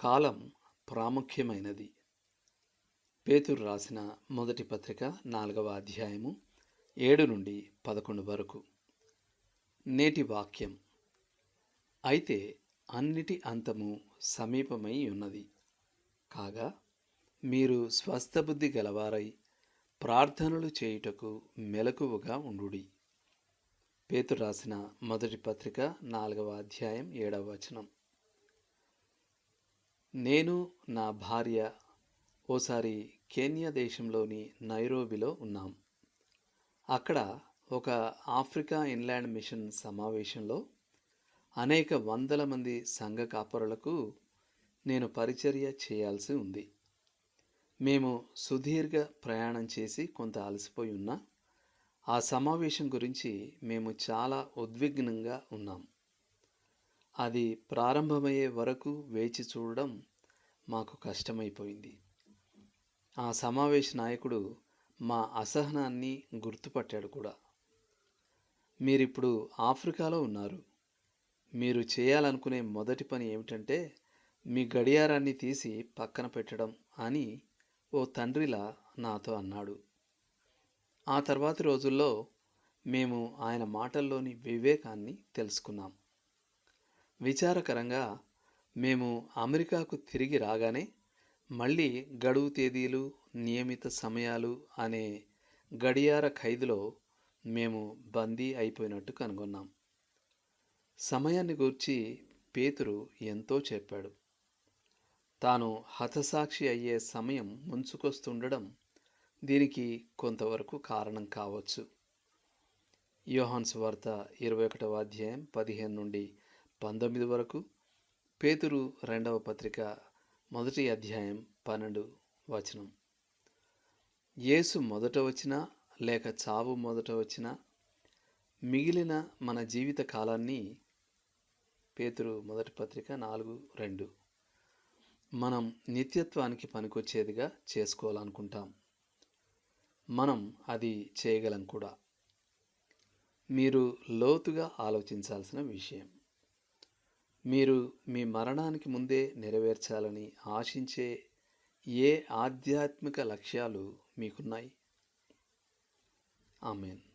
కాలం ప్రాముఖ్యమైనది. పేతురు రాసిన మొదటి పత్రిక నాలుగవ అధ్యాయము ఏడు నుండి పదకొండు వరకు. నేటి వాక్యం. అయితే అన్నిటి అంతము సమీపమై ఉన్నది. కాగా మీరు స్వస్థబుద్ధి గలవారై ప్రార్థనలు చేయుటకు మెలకువగా ఉండుడి. పేతురు రాసిన మొదటి పత్రిక నాలుగవ అధ్యాయం ఏడవ వచనం. నేను నా భార్య ఓసారి కేన్యా దేశంలోని నైరోబిలో ఉన్నాం. అక్కడ ఒక ఆఫ్రికా ఇన్లాండ్ మిషన్ సమావేశంలో అనేక వందల మంది సంఘ కాపరులకు నేను పరిచర్య చేయాల్సి ఉంది. మేము సుదీర్ఘ ప్రయాణం చేసి కొంత అలసిపోయి ఉన్నా ఆ సమావేశం గురించి మేము చాలా ఉద్విగ్నంగా ఉన్నాం. అది ప్రారంభమయ్యే వరకు వేచి చూడడం మాకు కష్టమైపోయింది. ఆ సమావేశ నాయకుడు మా అసహనాన్ని గుర్తుపట్టాడు కూడా. మీరిప్పుడు ఆఫ్రికాలో ఉన్నారు. మీరు చేయాలనుకునే మొదటి పని ఏమిటంటే మీ గడియారాన్ని తీసి పక్కన పెట్టడం అని ఓ తండ్రిలా నాతో అన్నాడు. ఆ తర్వాతి రోజుల్లో మేము ఆయన మాటల్లోని వివేకాన్ని తెలుసుకున్నాం. విచారకరంగా మేము అమెరికాకు తిరిగి రాగానే మళ్ళీ గడువు తేదీలు నియమిత సమయాలు అనే గడియార ఖైదులో మేము బందీ అయిపోయినట్టు కనుగొన్నాం. సమయాన్ని గూర్చి పేతురు ఎంతో చెప్పాడు. తాను హతసాక్షి అయ్యే సమయం ముంచుకొస్తుండడం దీనికి కొంతవరకు కారణం కావచ్చు. యోహాన్స్ వార్త ఇరవై ఒకటవ అధ్యాయం పదిహేను నుండి పంతొమ్మిది వరకు పేతురు రెండవ పత్రిక మొదటి అధ్యాయం పన్నెండు వచనం. యేసు మొదట వచ్చినా లేక చావు మొదట వచ్చినా మిగిలిన మన జీవిత కాలాన్ని పేతురు మొదటి పత్రిక నాలుగు రెండు. మనం నిత్యత్వానికి పనికొచ్చేదిగా చేసుకోవాలనుకుంటాం. మనం అది చేయగలం కూడా. మీరు లోతుగా ఆలోచించాల్సిన విషయం. మీరు మీ మరణానికి ముందే నెరవేర్చాలని ఆశించే ఏ ఆధ్యాత్మిక లక్ష్యాలు మీకున్నాయి? ఆమెన్.